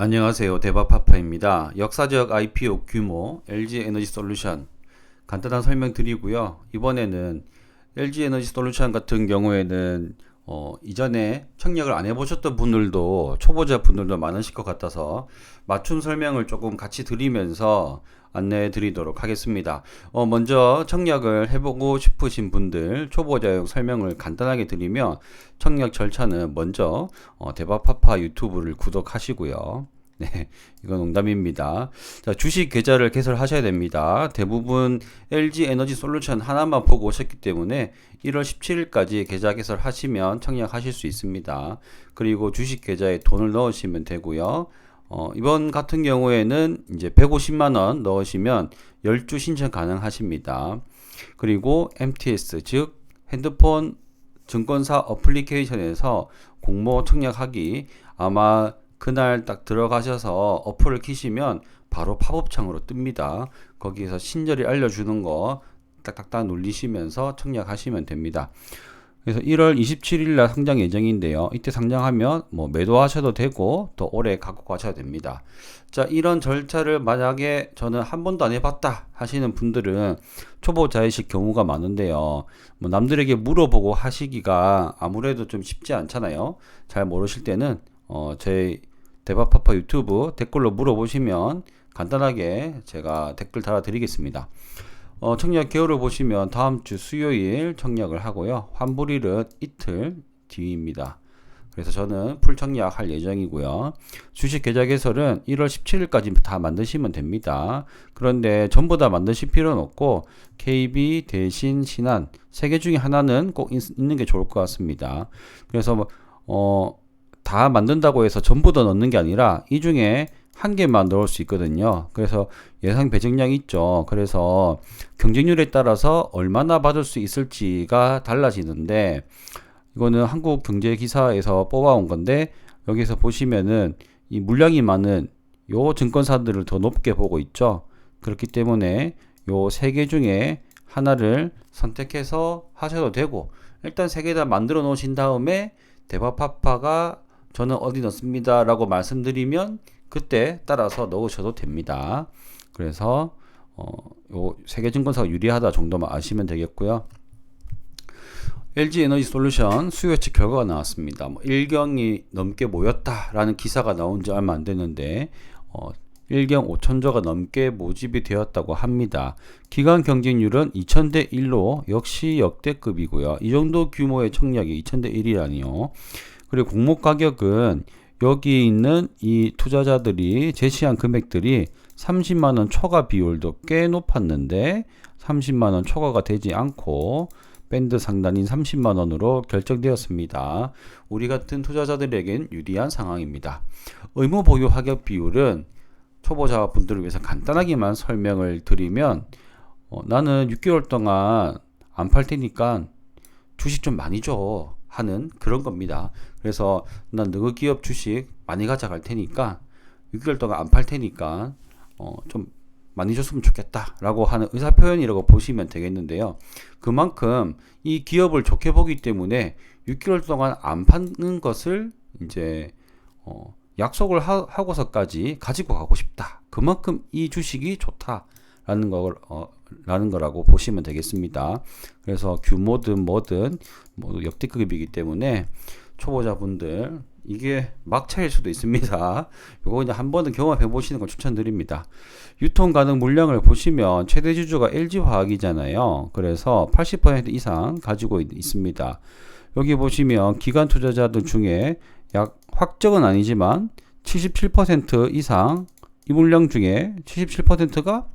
안녕하세요. 대바파파입니다. 역사적 IPO 규모 LG 에너지 솔루션 간단한 설명 드리고요. 이번에는 LG 에너지 솔루션 같은 경우에는 어, 이전에 청약을 안 해보셨던 분들도 초보자 분들도 많으실 것 같아서 맞춤 설명을 조금 같이 드리면서 안내해 드리도록 하겠습니다. 어, 먼저 청약을 해보고 싶으신 분들 초보자용 설명을 간단하게 드리면 청약 절차는 먼저 어, 대바파파 유튜브를 구독하시고요. 네, 이건 농담입니다. 자, 주식 계좌를 개설하셔야 됩니다. 대부분 LG 에너지 솔루션 하나만 보고 오셨기 때문에 1월 17일까지 계좌 개설하시면 청약하실 수 있습니다. 그리고 주식 계좌에 돈을 넣으시면 되고요. 어, 이번 같은 경우에는 이제 150만 원 넣으시면 10주 신청 가능하십니다. 그리고 MTS 즉 핸드폰 증권사 어플리케이션에서 공모 청약하기 아마 그날 딱 들어가셔서 어플을 키시면 바로 팝업 창으로 뜹니다. 거기에서 친절히 알려주는 거 딱딱딱 눌리시면서 청약하시면 됩니다. 그래서 1월 27일 날 상장 예정인데요. 이때 상장하면 뭐 매도하셔도 되고 더 오래 갖고 가셔도 됩니다. 자, 이런 절차를 만약에 저는 한 번도 안 해봤다 하시는 분들은 초보자이실 경우가 많은데요. 뭐 남들에게 물어보고 하시기가 아무래도 좀 쉽지 않잖아요. 잘 모르실 때는 어, 제 대박파파 유튜브 댓글로 물어보시면 간단하게 제가 댓글 달아드리겠습니다. 어, 청약 개요를 보시면 다음 주 수요일 청약을 하고요. 환불일은 이틀 뒤입니다. 그래서 저는 풀 청약할 예정이고요. 주식 계좌 개설은 1월 17일까지 다 만드시면 됩니다. 그런데 전부 다 만드실 필요는 없고 KB 대신 신한 세 개 중에 하나는 꼭 있, 있는 게 좋을 것 같습니다. 그래서 뭐, 어, 다 만든다고 해서 전부 다 넣는 게 아니라 이 중에 한 개만 넣을 수 있거든요. 그래서 예상 배정량이 있죠. 그래서 경쟁률에 따라서 얼마나 받을 수 있을지가 달라지는데 이거는 한국 경제 기사에서 뽑아온 건데 여기서 보시면은 이 물량이 많은 요 증권사들을 더 높게 보고 있죠. 그렇기 때문에 요 세 개 중에 하나를 선택해서 하셔도 되고 일단 세 개 다 만들어 놓으신 다음에 대바파파가 저는 어디 넣습니다. 라고 말씀드리면 그때 따라서 넣으셔도 됩니다. 그래서 어, 요 세계 증권사가 유리하다 정도만 아시면 되겠고요. LG 에너지 솔루션 수요 예측 결과가 나왔습니다. 뭐 1경이 넘게 모였다라는 기사가 나온 지 얼마 안 됐는데 어, 1경 5천조가 넘게 모집이 되었다고 합니다. 기간 경쟁률은 2000대 1로 역시 역대급이고요. 이 정도 규모의 청약이 2000대 1이라니요. 그리고 공모 가격은 여기 있는 이 투자자들이 제시한 금액들이 30만 원 초과 비율도 꽤 높았는데 30만 원 초과가 되지 않고 밴드 상단인 30만 원으로 결정되었습니다. 우리 같은 투자자들에겐 유리한 상황입니다. 의무 보유 하격 비율은 초보자 분들을 위해서 간단하게만 설명을 드리면 어, 나는 6개월 동안 안 팔 테니까 주식 좀 많이 줘. 하는 그런 겁니다. 그래서 난 너그 기업 주식 많이 가져갈 테니까 6개월 동안 안 팔 테니까 어, 좀 많이 줬으면 좋겠다라고 하는 의사 표현이라고 보시면 되겠는데요. 그만큼 이 기업을 좋게 보기 때문에 6개월 동안 안 파는 것을 이제 어, 약속을 하, 고서까지 가지고 가고 싶다. 그만큼 이 주식이 좋다라는 걸 어, 라는 거라고 보시면 되겠습니다. 그래서 규모든 뭐든 모두 역대급이기 때문에 초보자분들 이게 막차일 수도 있습니다. 이거 그냥 한 번은 경험해 보시는 걸 추천드립니다. 유통 가능 물량을 보시면 최대 주주가 LG화학이잖아요. 그래서 80% 이상 가지고 있, 습니다 여기 보시면 기관 투자자들 중에 약 확정은 아니지만 77% 이상 이 물량 중에 77%가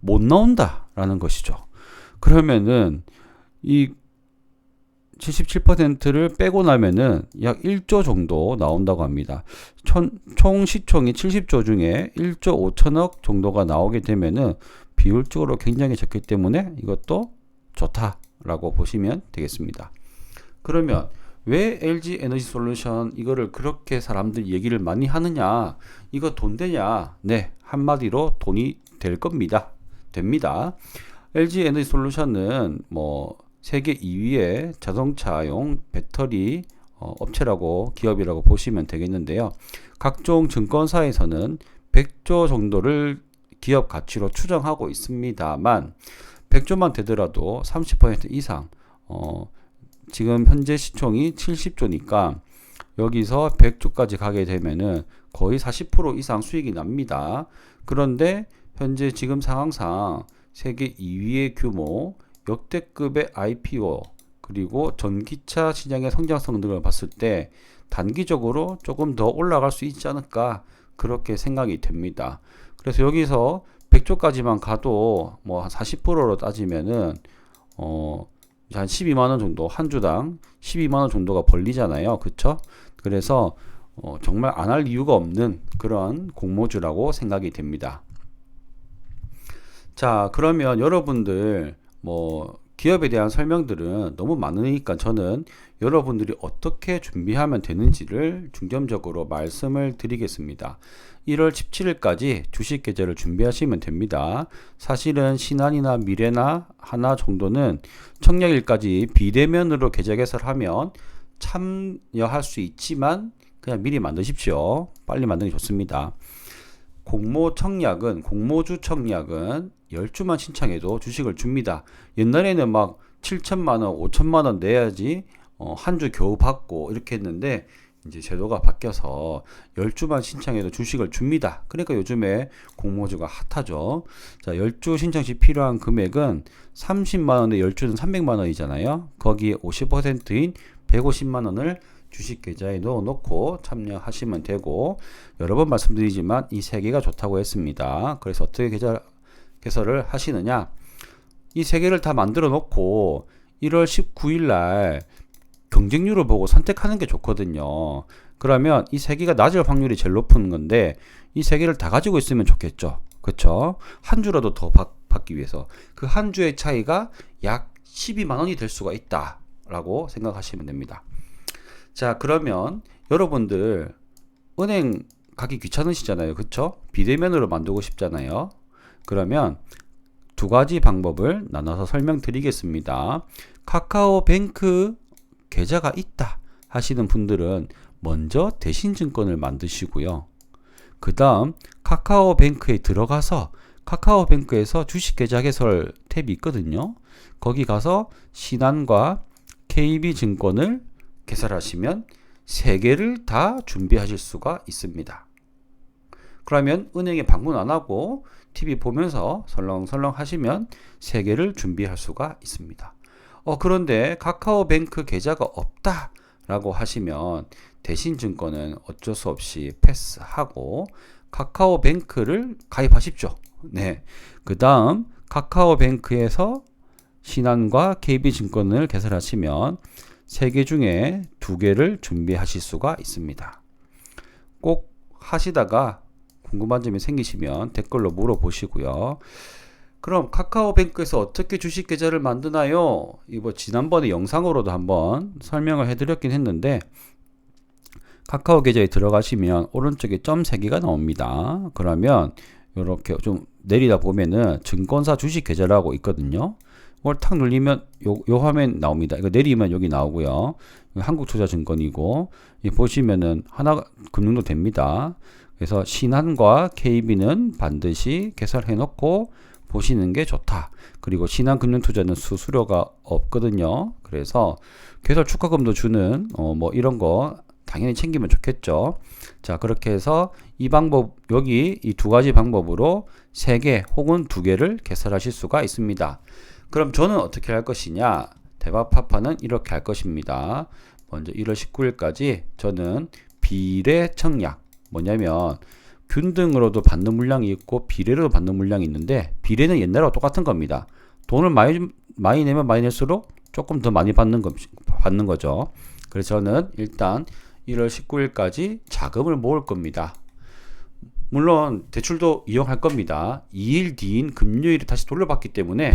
못 나온다라는 것이죠. 그러면은 이 77%를 빼고 나면은 약 1조 정도 나온다고 합니다. 총, 총 시총이 70조 중에 1조 5천억 정도가 나오게 되면은 비율적으로 굉장히 적기 때문에 이것도 좋다라고 보시면 되겠습니다. 그러면 왜 LG 에너지 솔루션 이거를 그렇게 사람들 얘기를 많이 하느냐? 이거 돈 되냐? 네, 한마디로 돈이 될 겁니다. 됩니다. LG 에너지 솔루션은 뭐 세계 2위의 자동차용 배터리 어, 업체라고 기업이라고 보시면 되겠는데요. 각종 증권사에서는 100조 정도를 기업 가치로 추정하고 있습니다만 100조만 되더라도 30% 이상 어, 지금 현재 시총이 70조니까 여기서 100조까지 가게 되면은 거의 40% 이상 수익이 납니다. 그런데 현재 지금 상황상 세계 2위의 규모, 역대급의 IPO, 그리고 전기차 시장의 성장성 등을 봤을 때 단기적으로 조금 더 올라갈 수 있지 않을까 그렇게 생각이 됩니다. 그래서 여기서 100조까지만 가도 뭐 한 40%로 따지면은 어, 한 12만 원 정도 한 주당 12만 원 정도가 벌리잖아요. 그쵸? 그래서 어, 정말 안 할 이유가 없는 그런 공모주라고 생각이 됩니다. 자, 그러면 여러분들 뭐 기업에 대한 설명들은 너무 많으니까 저는 여러분들이 어떻게 준비하면 되는지를 중점적으로 말씀을 드리겠습니다. 1월 17일까지 주식 계좌를 준비하시면 됩니다. 사실은 신한이나 미래나 하나 정도는 청약일까지 비대면으로 계좌 개설하면 참여할 수 있지만 그냥 미리 만드십시오. 빨리 만드는 게 좋습니다. 공모 청약은 공모주 청약은 10주만 신청해도 주식을 줍니다. 옛날에는 막 7천만 원, 5천만 원 내야지 어, 한 주 겨우 받고 이렇게 했는데 이제 제도가 바뀌어서 10주만 신청해도 주식을 줍니다. 그러니까 요즘에 공모주가 핫하죠. 자, 10주 신청 시 필요한 금액은 30만 원에 10주는 300만 원이잖아요. 거기에 50%인 150만 원을 주식 계좌에 넣어 놓고 참여하시면 되고 여러 번 말씀드리지만 이 세 개가 좋다고 했습니다. 그래서 어떻게 계좌 개설을 하시느냐? 이 세 개를 다 만들어 놓고 1월 19일 날 경쟁률을 보고 선택하는 게 좋거든요. 그러면 이 세 개가 낮을 확률이 제일 높은 건데 이 세 개를 다 가지고 있으면 좋겠죠. 그렇죠? 한 주라도 더 받, 받기 위해서 그 한 주의 차이가 약 12만 원이 될 수가 있다라고 생각하시면 됩니다. 자, 그러면 여러분들 은행 가기 귀찮으시잖아요. 그쵸? 비대면으로 만들고 싶잖아요. 그러면 두 가지 방법을 나눠서 설명드리겠습니다. 카카오뱅크 계좌가 있다 하시는 분들은 먼저 대신증권을 만드시고요. 그 다음 카카오뱅크에 들어가서 카카오뱅크에서 주식계좌 개설 탭이 있거든요. 거기 가서 신한과 KB증권을 개설하시면 세 개를 다 준비하실 수가 있습니다. 그러면 은행에 방문 안 하고 TV 보면서 설렁설렁 하시면 세 개를 준비할 수가 있습니다. 어, 그런데 카카오뱅크 계좌가 없다 라고 하시면 대신증권은 어쩔 수 없이 패스하고 카카오뱅크를 가입하십시오. 네. 그 다음 카카오뱅크에서 신한과 KB증권을 개설하시면 세 개 중에 두 개를 준비하실 수가 있습니다. 꼭 하시다가 궁금한 점이 생기시면 댓글로 물어보시고요. 그럼 카카오뱅크에서 어떻게 주식 계좌를 만드나요? 이거 지난번에 영상으로도 한번 설명을 해드렸긴 했는데 카카오 계좌에 들어가시면 오른쪽에 점 3개가 나옵니다. 그러면 이렇게 좀 내리다 보면은 증권사 주식 계좌라고 있거든요. 이걸 탁 눌리면 요, 요 화면 나옵니다. 이거 내리면 여기 나오고요. 한국투자증권이고 보시면은 하나 금융도 됩니다. 그래서 신한과 KB는 반드시 개설해 놓고 보시는 게 좋다. 그리고 신한금융투자는 수수료가 없거든요. 그래서 개설 축하금도 주는 어 뭐 이런 거 당연히 챙기면 좋겠죠. 자, 그렇게 해서 이 방법 여기 이 두 가지 방법으로 세 개 혹은 두 개를 개설하실 수가 있습니다. 그럼 저는 어떻게 할 것이냐? 대박파파는 이렇게 할 것입니다. 먼저 1월 19일까지 저는 비례 청약 뭐냐면 균등으로도 받는 물량이 있고 비례로도 받는 물량이 있는데 비례는 옛날하고 똑같은 겁니다. 돈을 많이 많이 내면 많이 낼수록 조금 더 많이 받는 거 받는 거죠. 그래서 저는 일단 1월 19일까지 자금을 모을 겁니다. 물론 대출도 이용할 겁니다. 2일 뒤인 금요일에 다시 돌려받기 때문에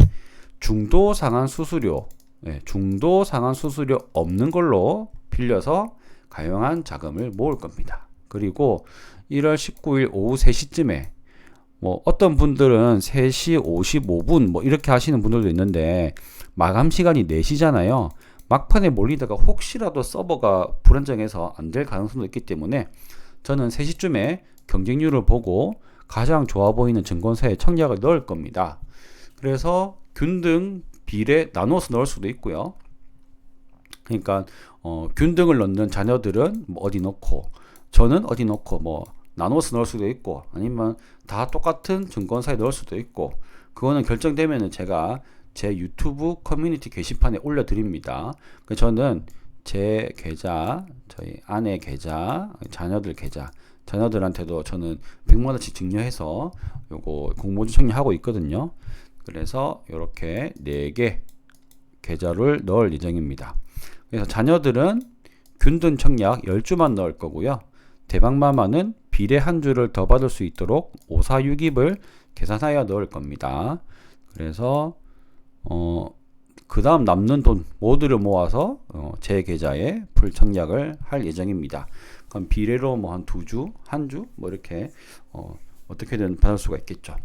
중도 상한 수수료, 네, 중도 상한 수수료 없는 걸로 빌려서 가용한 자금을 모을 겁니다. 그리고 1월 19일 오후 3시쯤에 뭐 어떤 분들은 3시 55분 뭐 이렇게 하시는 분들도 있는데 마감 시간이 4시잖아요. 막판에 몰리다가 혹시라도 서버가 불안정해서 안 될 가능성도 있기 때문에 저는 3시쯤에 경쟁률을 보고 가장 좋아 보이는 증권사에 청약을 넣을 겁니다. 그래서 균등 비례 나눠서 넣을 수도 있고요. 그러니까 어, 균등을 넣는 자녀들은 뭐 어디 넣고 저는 어디 넣고 뭐 나눠서 넣을 수도 있고 아니면 다 똑같은 증권사에 넣을 수도 있고 그거는 결정되면은 제가 제 유튜브 커뮤니티 게시판에 올려드립니다. 그 저는 제 계좌, 저희 아내 계좌, 자녀들 계좌, 자녀들한테도 저는 100만 원씩 증여해서 요거 공모주 청약하고 있거든요. 그래서 이렇게 4개 계좌를 넣을 예정입니다. 그래서 자녀들은 균등 청약 10주만 넣을 거고요. 대박마마는 비례 한 주를 더 받을 수 있도록 546입을 계산하여 넣을 겁니다. 그래서 어, 그 다음 남는 돈 모두를 모아서 어, 제 계좌에 불청약을 할 예정입니다. 그럼 비례로 뭐 한 두 주, 한 주, 뭐 이렇게 어, 어떻게든 받을 수가 있겠죠.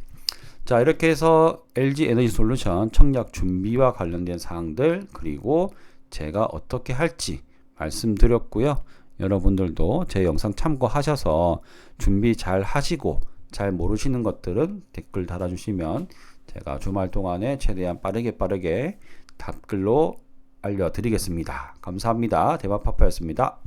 자, 이렇게 해서 LG 에너지 솔루션 청약 준비와 관련된 사항들 그리고 제가 어떻게 할지 말씀드렸고요. 여러분들도 제 영상 참고하셔서 준비 잘 하시고 잘 모르시는 것들은 댓글 달아주시면 제가 주말 동안에 최대한 빠르게 빠르게 답글로 알려드리겠습니다. 감사합니다. 대박파파였습니다.